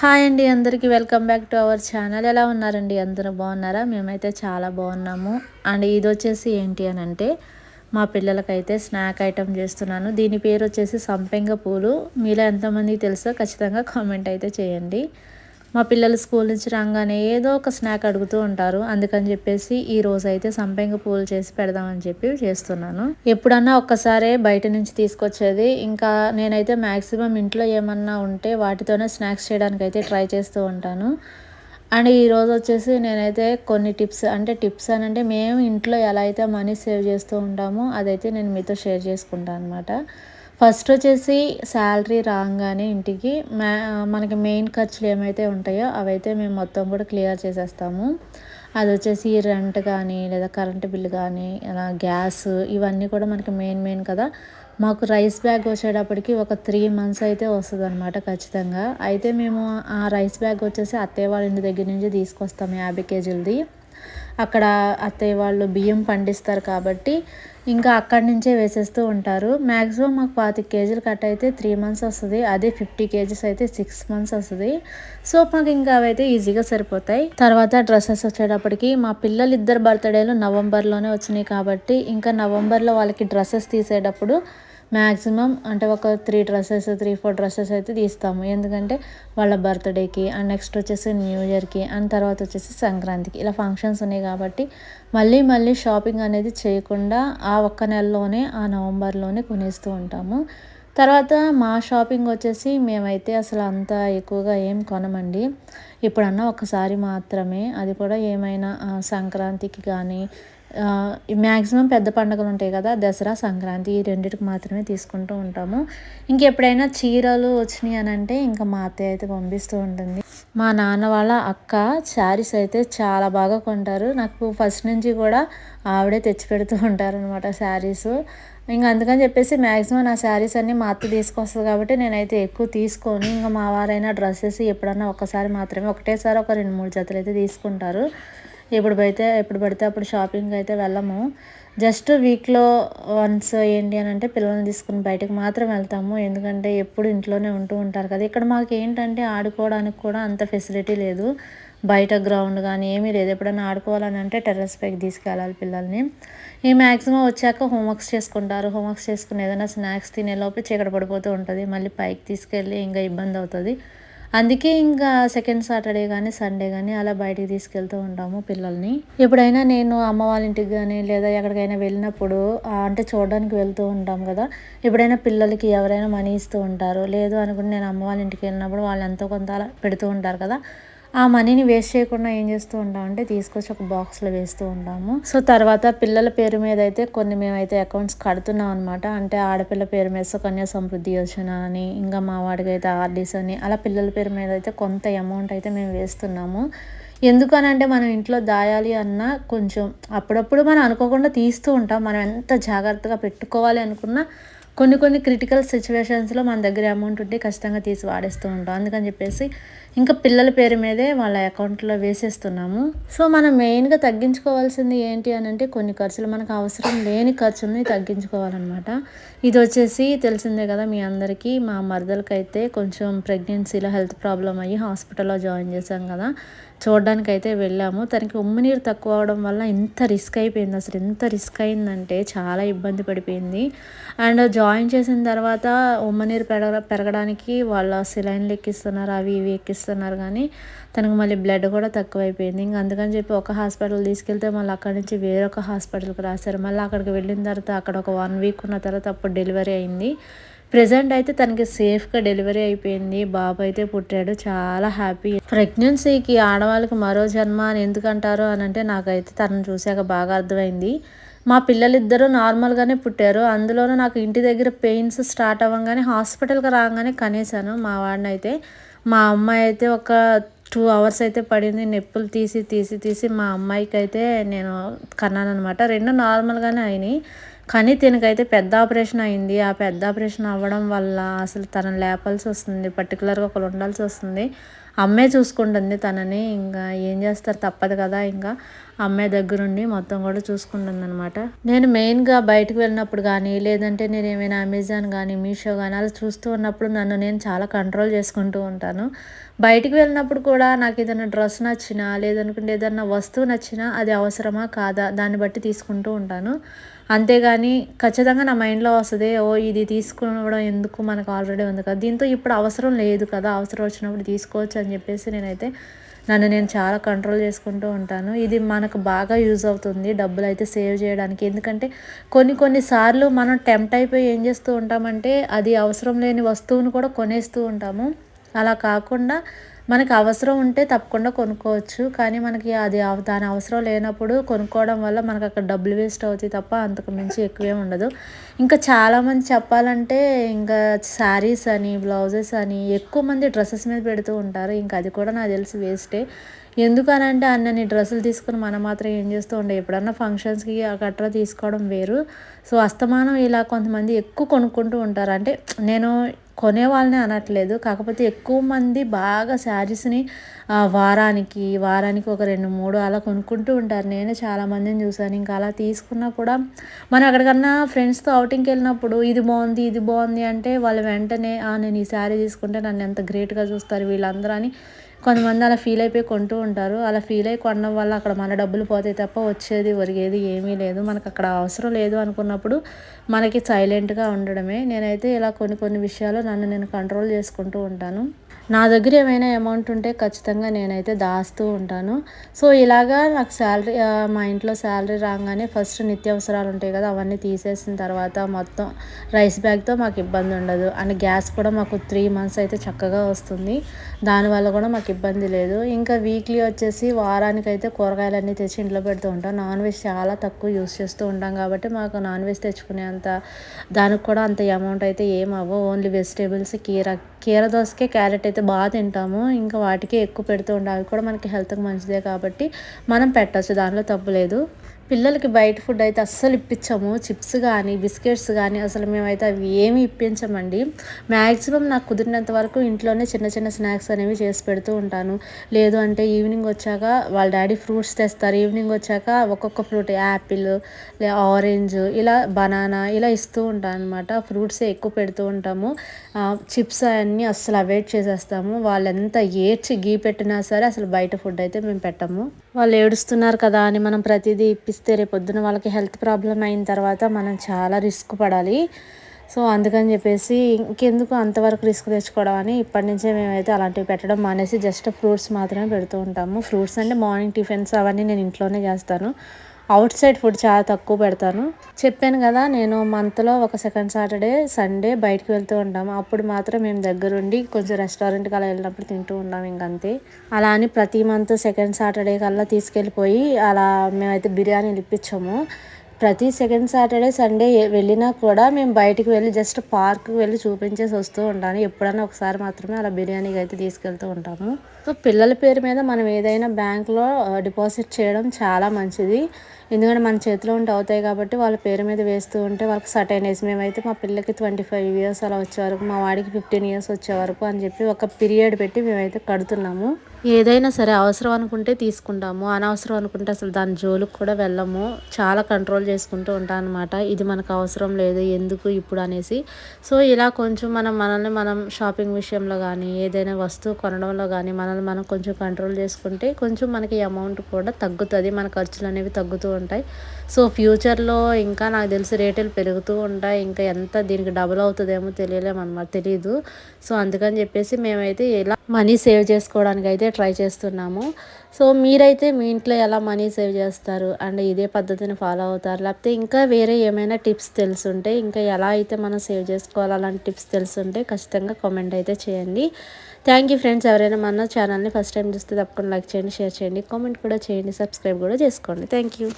Hi అండి అందరికీ welcome back to our channel. ఎలా ఉన్నారండి? అందరూ బాగున్నారా? మేమైతే చాలా బాగున్నాము. అండ్ ఇది వచ్చేసి ఏంటి అని అంటే మా పిల్లలకైతే స్నాక్ ఐటమ్ చేస్తున్నాను. దీని పేరు వచ్చేసి సంపెంగ పూలు. మీలో ఎంతమందికి తెలుసో ఖచ్చితంగా కామెంట్ అయితే చేయండి. మా పిల్లలు స్కూల్ నుంచి రాగానే ఏదో ఒక స్నాక్ అడుగుతూ ఉంటారు. అందుకని చెప్పేసి ఈ రోజు అయితే సంపెంగ పూలు చేసి పెడదామని చెప్పి చేస్తున్నాను. ఎప్పుడన్నా ఒక్కసారే బయట నుంచి తీసుకొచ్చేది. ఇంకా నేనైతే మ్యాక్సిమం ఇంట్లో ఏమన్నా ఉంటే వాటితోనే స్నాక్స్ చేయడానికి అయితే ట్రై చేస్తూ ఉంటాను. అండ్ ఈరోజు వచ్చేసి నేనైతే కొన్ని టిప్స్ అంటే టిప్స్ అని అంటే మేము ఇంట్లో ఎలా అయితే మనీ సేవ్ చేస్తూ ఉంటామో అదైతే నేను మీతో షేర్ చేసుకుంటాను అనమాట ఫస్ట్ వచ్చేసి శాలరీ రాగానే ఇంటికి మనకి మెయిన్ ఖర్చులు ఏమైతే ఉంటాయో అవైతే మేము మొత్తం కూడా క్లియర్ చేసేస్తాము. అది వచ్చేసి రెంట్ కానీ లేదా కరెంటు బిల్లు కానీ ఇలా గ్యాస్ ఇవన్నీ కూడా మనకి మెయిన్ మెయిన్ కదా. మాకు రైస్ బ్యాగ్ వచ్చేటప్పటికి ఒక త్రీ మంత్స్ అయితే వస్తుంది అనమాట ఖచ్చితంగా. అయితే మేము ఆ రైస్ బ్యాగ్ వచ్చేసి అత్తయ్య వాళ్ళ ఇంటి దగ్గర నుంచి తీసుకొస్తాము యాభై కేజీలది. అక్కడ అత్తయ్య వాళ్ళు బియ్యం పండిస్తారు కాబట్టి ఇంకా అక్కడి నుంచే వేసేస్తూ ఉంటారు. మ్యాక్సిమం మాకు పాతి కేజీలు కట్ అయితే త్రీ మంత్స్ వస్తుంది. అదే ఫిఫ్టీ కేజీస్ అయితే సిక్స్ మంత్స్ వస్తుంది. సో మాకు ఇంకా అవైతే ఈజీగా సరిపోతాయి. తర్వాత డ్రెస్సెస్ వచ్చేటప్పటికి మా పిల్లలు ఇద్దరు బర్త్డేలు నవంబర్లోనే వచ్చినాయి కాబట్టి ఇంకా నవంబర్లో వాళ్ళకి డ్రెస్సెస్ తీసేటప్పుడు మ్యాక్సిమం అంటే ఒక three dresses three four dresses అయితే తీస్తాము. ఎందుకంటే వాళ్ళ బర్త్డేకి అండ్ నెక్స్ట్ వచ్చేసి న్యూ ఇయర్కి అండ్ తర్వాత వచ్చేసి సంక్రాంతికి. ఇలా ఫంక్షన్స్ ఉన్నాయి కాబట్టి మళ్ళీ మళ్ళీ షాపింగ్ అనేది చేయకుండా ఆ ఒక్క నెలలోనే ఆ నవంబర్లోనే కొనేస్తూ ఉంటాము. తర్వాత మా షాపింగ్ వచ్చేసి మేమైతే అసలు అంత ఎక్కువగా ఏం కొనమండి. ఇప్పుడన్నా ఒకసారి మాత్రమే. అది కూడా ఏమైనా సంక్రాంతికి కానీ మ్యాక్సిమం పెద్ద పండుగలు ఉంటాయి కదా దసరా సంక్రాంతి ఈ రెండింటికి మాత్రమే తీసుకుంటూ ఉంటాము. ఇంకెప్పుడైనా చీరలు వచ్చినాయి అని అంటే ఇంకా మా అత్తయ్య అయితే పంపిస్తూ ఉంటుంది. మా నాన్న వాళ్ళ అక్క శారీస్ అయితే చాలా బాగా కొంటారు. నాకు ఫస్ట్ నుంచి కూడా ఆవిడే తెచ్చి పెడుతూ ఉంటారు అనమాట శారీస్. ఇంకా అందుకని చెప్పేసి మ్యాక్సిమం నా శారీస్ అన్నీ మా అత్త తీసుకొస్తుంది కాబట్టి నేనైతే ఎక్కువ తీసుకొని. ఇంకా మా వారైనా డ్రెస్సెస్ ఎప్పుడన్నా ఒకసారి మాత్రమే ఒకటేసారి ఒక రెండు మూడు జతలు అయితే తీసుకుంటారు. ఇప్పుడు అయితే ఎప్పుడు పడితే అప్పుడు షాపింగ్ అయితే వెళ్ళము. జస్ట్ వీక్లో వన్స్ ఏంటి అని అంటే పిల్లల్ని తీసుకుని బయటకు మాత్రం వెళ్తాము. ఎందుకంటే ఎప్పుడు ఇంట్లోనే ఉంటూ ఉంటారు కదా. ఇక్కడ మాకు ఏంటంటే ఆడుకోవడానికి కూడా అంత ఫెసిలిటీ లేదు. బయట గ్రౌండ్ కానీ ఏమీ లేదు. ఎప్పుడైనా ఆడుకోవాలని అంటే టెర్రస్ పైకి తీసుకెళ్ళాలి పిల్లల్ని. ఈ మ్యాక్సిమం వచ్చాక హోంవర్క్స్ చేసుకుంటారు. హోంవర్క్స్ చేసుకుని ఏదైనా స్నాక్స్ తినేలోపే చీకట పడిపోతూ ఉంటుంది. మళ్ళీ పైకి తీసుకెళ్ళి ఇంకా ఇబ్బంది అవుతుంది. అందుకే ఇంకా సెకండ్ సాటర్డే కానీ సండే కానీ అలా బయటికి తీసుకెళ్తూ ఉంటాము పిల్లల్ని. ఎప్పుడైనా నేను అమ్మ వాళ్ళ ఇంటికి కానీ లేదా ఎక్కడికైనా వెళ్ళినప్పుడు అంటే చూడడానికి వెళ్తూ ఉంటాం కదా. ఎప్పుడైనా పిల్లలకి ఎవరైనా మనీ ఇస్తూ ఉంటారు. లేదు అనుకుంటే నేను అమ్మ వాళ్ళ ఇంటికి వెళ్ళినప్పుడు వాళ్ళు ఎంతో కొంత పెడుతూ ఉంటారు కదా. ఆ మనీని వేస్ట్ చేయకుండా ఏం చేస్తూ ఉంటాం అంటే తీసుకొచ్చి ఒక బాక్స్లో వేస్తూ ఉంటాము. సో తర్వాత పిల్లల పేరు మీద అయితే కొన్ని మేమైతే అకౌంట్స్ కడుతున్నాం అనమాట అంటే ఆడపిల్ల పేరు మీద సుకన్య సమృద్ధి యోజన అని ఇంకా మా వాడికి అయితే ఆర్డీస్ అని అలా పిల్లల పేరు మీద అయితే కొంత అమౌంట్ అయితే మేము వేస్తున్నాము. ఎందుకనంటే మనం ఇంట్లో దాయాలి అన్నా కొంచెం అప్పుడప్పుడు మనం అనుకోకుండా తీస్తూ ఉంటాం. మనం ఎంత జాగ్రత్తగా పెట్టుకోవాలి అనుకున్నా కొన్ని కొన్ని క్రిటికల్ సిచ్యువేషన్స్లో మన దగ్గర అమౌంట్ ఉంటే ఖచ్చితంగా తీసి వాడేస్తూ ఉంటాం. అందుకని చెప్పేసి ఇంకా పిల్లల పేరు మీదే వాళ్ళ అకౌంట్లో వేసేస్తున్నాము. సో మనం మెయిన్గా తగ్గించుకోవాల్సింది ఏంటి అని అంటే కొన్ని ఖర్చులు మనకు అవసరం లేని ఖర్చుల్ని తగ్గించుకోవాలన్నమాట. ఇది వచ్చేసి తెలిసిందే కదా మీ అందరికీ. మా మరదలకైతే కొంచెం ప్రెగ్నెన్సీలో హెల్త్ ప్రాబ్లం అయ్యి హాస్పిటల్లో జాయిన్ చేశాం కదా. చూడడానికైతే వెళ్ళాము. తనకి ఉమ్మి నీరు తక్కువ అవడం వల్ల ఎంత రిస్క్ అయిపోయింది. అసలు ఎంత రిస్క్ అయిందంటే చాలా ఇబ్బంది పడిపోయింది. అండ్ జాయిన్ చేసిన తర్వాత ఉమ్మ నీరు పెరగ పెరగడానికి వాళ్ళ సిలైన్లు ఎక్కిస్తున్నారు అవి ఇవి ఎక్కిస్తున్నారు. కానీ తనకు మళ్ళీ బ్లడ్ కూడా తక్కువైపోయింది. ఇంకా అందుకని చెప్పి ఒక హాస్పిటల్ తీసుకెళ్తే మళ్ళీ అక్కడి నుంచి వేరొక హాస్పిటల్కి రాశారు. మళ్ళీ అక్కడికి వెళ్ళిన తర్వాత అక్కడ ఒక వన్ వీక్ ఉన్న తర్వాత అప్పుడు డెలివరీ అయింది. ప్రజెంట్ అయితే తనకి సేఫ్గా డెలివరీ అయిపోయింది. బాబు అయితే పుట్టాడు. చాలా హ్యాపీ. ప్రెగ్నెన్సీకి ఆడవాళ్ళకి మరో జన్మ అని ఎందుకంటారు అని అంటే నాకైతే తనను చూశాక బాగా అర్థమైంది. మా పిల్లలిద్దరూ నార్మల్గానే పుట్టారు. అందులోనూ నాకు ఇంటి దగ్గర పెయిన్స్ స్టార్ట్ అవ్వగానే హాస్పిటల్కి రాగానే కనేసాను మా వాడిని అయితే మా అమ్మాయి అయితే ఒక టూ అవర్స్ అయితే పడింది. నొప్పులు తీసి తీసి తీసి మా అమ్మాయికి అయితే నేను కన్నాను అనమాట రెండు నార్మల్గానే అయినాయి. కానీ తినకైతే పెద్ద ఆపరేషన్ అయింది. ఆ పెద్ద ఆపరేషన్ అవ్వడం వల్ల అసలు తనని లేపాల్సి వస్తుంది. పర్టికులర్గా ఒకరు ఉండాల్సి వస్తుంది. అమ్మే చూసుకుంటుంది తనని. ఇంకా ఏం చేస్తారు తప్పదు కదా ఇంకా. అమ్మాయి దగ్గరుండి మొత్తం కూడా చూసుకుంటుంది అనమాట నేను మెయిన్గా బయటకు వెళ్ళినప్పుడు కానీ లేదంటే నేను ఏమైనా అమెజాన్ కానీ మీషో కానీ అలా చూస్తూ ఉన్నప్పుడు నన్ను నేను చాలా కంట్రోల్ చేసుకుంటూ ఉంటాను. బయటికి వెళ్ళినప్పుడు కూడా నాకు ఏదైనా డ్రెస్ నచ్చినా లేదనుకుంటే ఏదైనా వస్తువు నచ్చినా అది అవసరమా కాదా దాన్ని బట్టి తీసుకుంటూ ఉంటాను. అంతేగాని ఖచ్చితంగా నా మైండ్లో వస్తుంది ఓ ఇది తీసుకోవడం ఎందుకు మనకు ఆల్రెడీ ఉంది కదా. దీంతో ఇప్పుడు అవసరం లేదు కదా అవసరం వచ్చినప్పుడు తీసుకోవచ్చు అని చెప్పేసి నేనైతే నన్ను నేను చాలా కంట్రోల్ చేసుకుంటూ ఉంటాను. ఇది మనకు బాగా యూజ్ అవుతుంది డబ్బులు అయితే సేవ్ చేయడానికి. ఎందుకంటే కొన్ని కొన్నిసార్లు మనం టెంప్ట్ అయిపోయి ఏం చేస్తూ ఉంటామంటే అది అవసరం లేని వస్తువును కూడా కొనేస్తూ ఉంటాము. అలా కాకుండా మనకి అవసరం ఉంటే తప్పకుండా కొనుక్కోవచ్చు. కానీ మనకి అది దాని అవసరం లేనప్పుడు కొనుక్కోవడం వల్ల మనకు అక్కడ డబ్బులు వేస్ట్ అవుతాయి తప్ప అంతకు మించి ఎక్కువే ఉండదు. ఇంకా చాలామంది చెప్పాలంటే ఇంకా శారీస్ అని బ్లౌజెస్ అని ఎక్కువ మంది డ్రెస్సెస్ మీద పెడుతూ ఉంటారు. ఇంకా అది కూడా నాకు తెలిసి వేస్టే. ఎందుకనంటే అన్నని డ్రెస్సులు తీసుకుని మనం మాత్రం ఏం చేస్తూ ఉండే? ఎప్పుడన్నా ఫంక్షన్స్కి గట్రా తీసుకోవడం వేరు. సో అస్తమానం ఇలా కొంతమంది ఎక్కువ కొనుక్కుంటూ ఉంటారు. అంటే నేను కొనే వాళ్ళని అనట్లేదు. కాకపోతే ఎక్కువ మంది బాగా శారీస్ని వారానికి వారానికి ఒక రెండు మూడు అలా కొనుక్కుంటూ ఉంటారు. నేను చాలామందిని చూసాను ఇంకా అలా తీసుకున్నా కూడా మనం ఎక్కడికన్నా ఫ్రెండ్స్తో అవుటింగ్కి వెళ్ళినప్పుడు ఇది బాగుంది ఇది బాగుంది అంటే వాళ్ళు వెంటనే నేను ఈ శారీ తీసుకుంటే నన్ను ఎంత గ్రేట్గా చూస్తారు వీళ్ళందరూ అని కొంతమంది అలా ఫీల్ అయిపోయి కొంటూ ఉంటారు. అలా ఫీల్ అయి కొనడం వల్ల అక్కడ మన డబ్బులు పోతాయి తప్ప వచ్చేది ఒరిగేది ఏమీ లేదు. మనకు అక్కడ అవసరం లేదు అనుకున్నప్పుడు మనకి సైలెంట్గా ఉండడమే. నేనైతే ఇలా కొన్ని కొన్ని విషయాలు నన్ను నేను కంట్రోల్ చేసుకుంటూ ఉంటాను. నా దగ్గర ఏమైనా అమౌంట్ ఉంటే ఖచ్చితంగా నేనైతే దాస్తూ ఉంటాను. సో ఇలాగా నాకు శాలరీ మా ఇంట్లో శాలరీ రాగానే ఫస్ట్ నిత్యావసరాలు ఉంటాయి కదా అవన్నీ తీసేసిన తర్వాత మొత్తం రైస్ బ్యాగ్తో మాకు ఇబ్బంది ఉండదు. అండ్ గ్యాస్ కూడా మాకు త్రీ మంత్స్ అయితే చక్కగా వస్తుంది. దానివల్ల కూడా మాకు ఇబ్బంది లేదు. ఇంకా వీక్లీ వచ్చేసి వారానికి అయితే కూరగాయలన్నీ తెచ్చి ఇంట్లో పెడుతూ ఉంటాం. నాన్ వెజ్ చాలా తక్కువ యూస్ చేస్తూ ఉంటాం కాబట్టి మాకు నాన్ వెజ్ తెచ్చుకునే అంత దానికి కూడా అంత అమౌంట్ అయితే ఏం అవ్వవు. ఓన్లీ వెజిటేబుల్స్ కీర కీర దోసకే క్యారెట్ అయితే బాగా తింటాము. ఇంకా వాటికి ఎక్కువ పెడుతూ ఉండాలి అవి కూడా మనకి హెల్త్కి మంచిదే కాబట్టి మనం పెట్టచ్చు దానిలో తప్పు లేదు. పిల్లలకి బయట ఫుడ్ అయితే అస్సలు ఇప్పించము. చిప్స్ కానీ బిస్కెట్స్ కానీ అసలు మేమైతే అవి ఏమి ఇప్పించమండి. మ్యాక్సిమం నాకు కుదిరినంత వరకు ఇంట్లోనే చిన్న చిన్న స్నాక్స్ అనేవి చేసి పెడుతూ ఉంటాను. లేదు అంటే ఈవినింగ్ వచ్చాక వాళ్ళ డాడీ ఫ్రూట్స్ తెస్తారు. ఈవినింగ్ వచ్చాక ఒక్కొక్క ఫ్రూట్ యాపిల్ ఆరెంజ్ ఇలా బనానా ఇలా ఇస్తూ ఉంటాను అనమాట ఫ్రూట్సే ఎక్కువ పెడుతూ ఉంటాము. చిప్స్ అన్నీ అస్సలు అవాయిడ్ చేసేస్తాము. వాళ్ళు ఎంత ఏడ్చి గీ పెట్టినా సరే అసలు బయట ఫుడ్ అయితే మేము పెట్టము. వాళ్ళు ఏడుస్తున్నారు కదా అని మనం ప్రతిదీ ఇప్పిస్తే రేపు పొద్దున వాళ్ళకి హెల్త్ ప్రాబ్లం అయిన తర్వాత మనం చాలా రిస్క్ పడాలి. సో అందుకని చెప్పేసి ఇంకెందుకు అంతవరకు రిస్క్ తెచ్చుకోవడం అని ఇప్పటి నుంచే మేమైతే అలాంటివి పెట్టడం మానేసి జస్ట్ ఫ్రూట్స్ మాత్రమే పెడుతూ ఉంటాము. ఫ్రూట్స్ అంటే మార్నింగ్ టిఫిన్స్ అవన్నీ నేను ఇంట్లోనే చేస్తాను. అవుట్ సైడ్ ఫుడ్ చాలా తక్కువ పెడతాను. చెప్పాను కదా నేను మంత్లో ఒక సెకండ్ సాటర్డే సండే బయటకు వెళ్తూ ఉంటాము అప్పుడు మాత్రం మేము దగ్గరుండి కొంచెం రెస్టారెంట్కి అలా వెళ్ళినప్పుడు తింటూ ఉంటాం ఇంకంతే అలా అని ప్రతి మంత్ సెకండ్ సాటర్డే కల్లా తీసుకెళ్ళిపోయి అలా మేమైతే బిర్యానీలు ఇప్పించాము. ప్రతి సెకండ్ సాటర్డే సండే వెళ్ళినా కూడా మేము బయటికి వెళ్ళి జస్ట్ పార్క్కి వెళ్ళి చూపించేసి వస్తూ ఉంటాను. ఎప్పుడైనా ఒకసారి మాత్రమే అలా బిర్యానీకి అయితే తీసుకెళ్తూ ఉంటాము. సో పిల్లల పేరు మీద మనం ఏదైనా బ్యాంక్లో డిపాజిట్ చేయడం చాలా మంచిది. ఎందుకంటే మన చేతిలో ఉంటే అవుతాయి కాబట్టి వాళ్ళ పేరు మీద వేస్తూ ఉంటే వాళ్ళకి సర్టైన్ ఏజ్ మేమైతే మా పిల్లకి ట్వంటీ ఫైవ్ ఇయర్స్ అలా వచ్చే వరకు మా వాడికి ఫిఫ్టీన్ ఇయర్స్ వచ్చే వరకు అని చెప్పి ఒక పీరియడ్ పెట్టి మేమైతే కడుతున్నాము. ఏదైనా సరే అవసరం అనుకుంటే తీసుకుంటాము. అనవసరం అనుకుంటే అసలు దాని జోలికి కూడా వెళ్ళము. చాలా కంట్రోల్ చేసుకుంటూ ఉంటాం అనమాట ఇది మనకు అవసరం లేదు ఎందుకు ఇప్పుడు అనేసి. సో ఇలా కొంచెం మనం మనల్ని మనం షాపింగ్ విషయంలో కానీ ఏదైనా వస్తువు కొనడంలో కానీ మనల్ని మనం కొంచెం కంట్రోల్ చేసుకుంటే కొంచెం మనకి అమౌంట్ కూడా తగ్గుతుంది. మన ఖర్చులు అనేవి తగ్గుతూ ఉంటాయి. సో ఫ్యూచర్లో ఇంకా నాకు తెలిసి రేట్లు పెరుగుతూ ఉంటాయి. ఇంకా ఎంత దీనికి డబుల్ అవుతుందేమో తెలియలేము అనమాట తెలియదు సో అందుకని చెప్పేసి మేమైతే ఇలా మనీ సేవ్ చేసుకోవడానికి అయితే ట్రై చేస్తున్నాము. సో మీరైతే మీ ఇంట్లో ఎలా మనీ సేవ్ చేస్తారు? అండ్ ఇదే పద్ధతిని ఫాలో అవుతారు? లేకపోతే ఇంకా వేరే ఏమైనా టిప్స్ తెలుసుంటే ఇంకా ఎలా అయితే మనం సేవ్ చేసుకోవాలి అలాంటి టిప్స్ తెలుసుంటే ఖచ్చితంగా కామెంట్ అయితే చేయండి. Thank you friends. ఎవరైనా మన ఛానల్ని ఫస్ట్ టైం చూస్తే తప్పకుండా లైక్ చేయండి షేర్ చేయండి కామెంట్ కూడా చేయండి సబ్స్క్రైబ్ కూడా చేసుకోండి. Thank you.